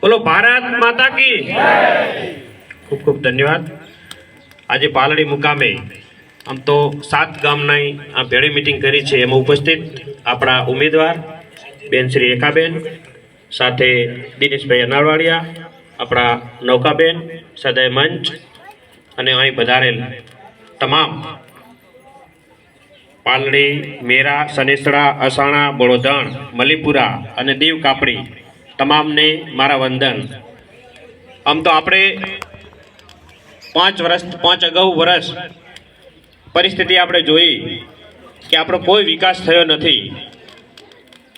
બોલો, ભારત માતા કી ખૂબ ખૂબ ધન્યવાદ. આજે પાલડી મુકામે આમ તો સાત ગામની આ ભેળી મિટિંગ કરી છે. એમાં ઉપસ્થિત આપણા ઉમેદવાર, બેન શ્રી એકાબેન સાથે દિનેશભાઈ અનાળવાડિયા આપણા નૌકાબેન, સદય મંચ અને અહીં પધારેલ તમામ પાલડી, મેરા, સનેસડા, અસાણા બળોદણ મલીપુરા અને દીવ કાપડી તમામને મારા વંદન. આમ તો આપણે પાંચ વર્ષ, પાંચ અગાઉ વર્ષ પરિસ્થિતિ આપણે જોઈ કે આપણો કોઈ વિકાસ થયો નથી.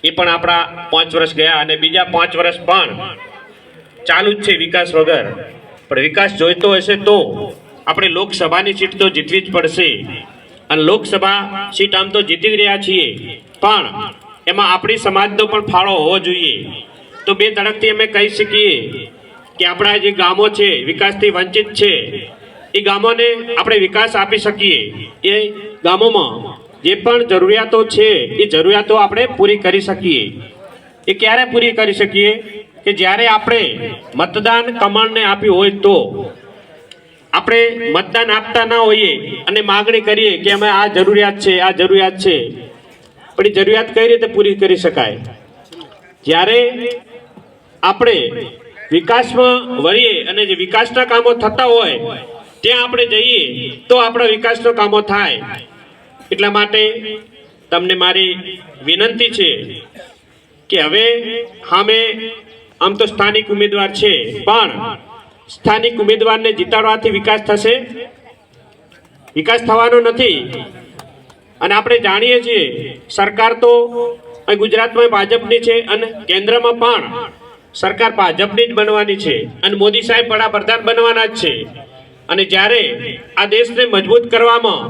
એ પણ આપણા પાંચ વર્ષ ગયા અને બીજા પાંચ વર્ષ પણ ચાલુ જ છે વિકાસ વગર. પણ વિકાસ જોઈતો હશે તો આપણે લોકસભાની સીટ તો જીતવી જ પડશે. અને લોકસભા સીટ આમ તો જીતી રહ્યા છીએ. પણ એમાં આપણી સમાજનો પણ ફાળો હોવો જોઈએ. તો બે તરફથી અમે કહી શકીએ કે આપણા જે ગામો છે, વિકાસથી વંચિત છે, એ ગામોને આપણે વિકાસ આપી શકીએ. એ ગામોમાં જે પણ જરૂરિયાતો છે, એ જરૂરિયાતો આપણે પૂરી કરી શકીએ. એ ક્યારે પૂરી કરી શકીએ? કે જ્યારે આપણે મતદાન કમળને આપ્યું હોય તો આપણે મતદાન આપતા ના હોઈએ અને માગણી કરીએ કે અમે આ જરૂરિયાત છે, આ જરૂરિયાત છે. પણ એ જરૂરિયાત કઈ રીતે પૂરી કરી શકાય? જ્યારે આપણે વિકાસમાં વળીએ અને જે વિકાસના કામો થતા હોય, ત્યાં આપણે જઈએ તો આપણા વિકાસના કામો થાય. એટલા માટે તમને મારી વિનંતી છે કે હવે અમે આમ તો સ્થાનિક ઉમેદવાર છે, પણ સ્થાનિક ઉમેદવારને જીતાડવાથી વિકાસ થશે? વિકાસ થવાનો નથી. અને આપણે જાણીએ છીએ, સરકાર તો ગુજરાતમાં ભાજપની છે અને કેન્દ્રમાં પણ. સરકાર ભાજપની જ બનવાની છે અને મોદી સાહેબ વડાપ્રધાન બનવાના જ છે. અને જ્યારે આ દેશને મજબૂત કરવામાં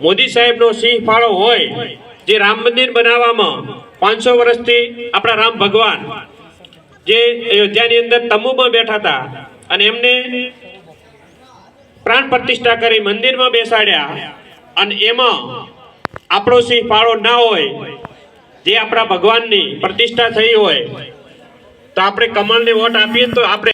મોદી સાહેબનો સિંહ ફાળો હોય, જે રામ મંદિર બનાવવામાં પાંચસો વર્ષથી આપણા રામ ભગવાન, જે અયોધ્યાની અંદર તંબુમાં બેઠા હતા અને એમને પ્રાણ પ્રતિષ્ઠા કરી મંદિરમાં બેસાડ્યા અને એમાં આપણો સિંહ ફાળો ના હોય, જે આપણા ભગવાનની પ્રતિષ્ઠા થઈ હોય તો આપણે કમળને વોટ આપીએ તો આપણે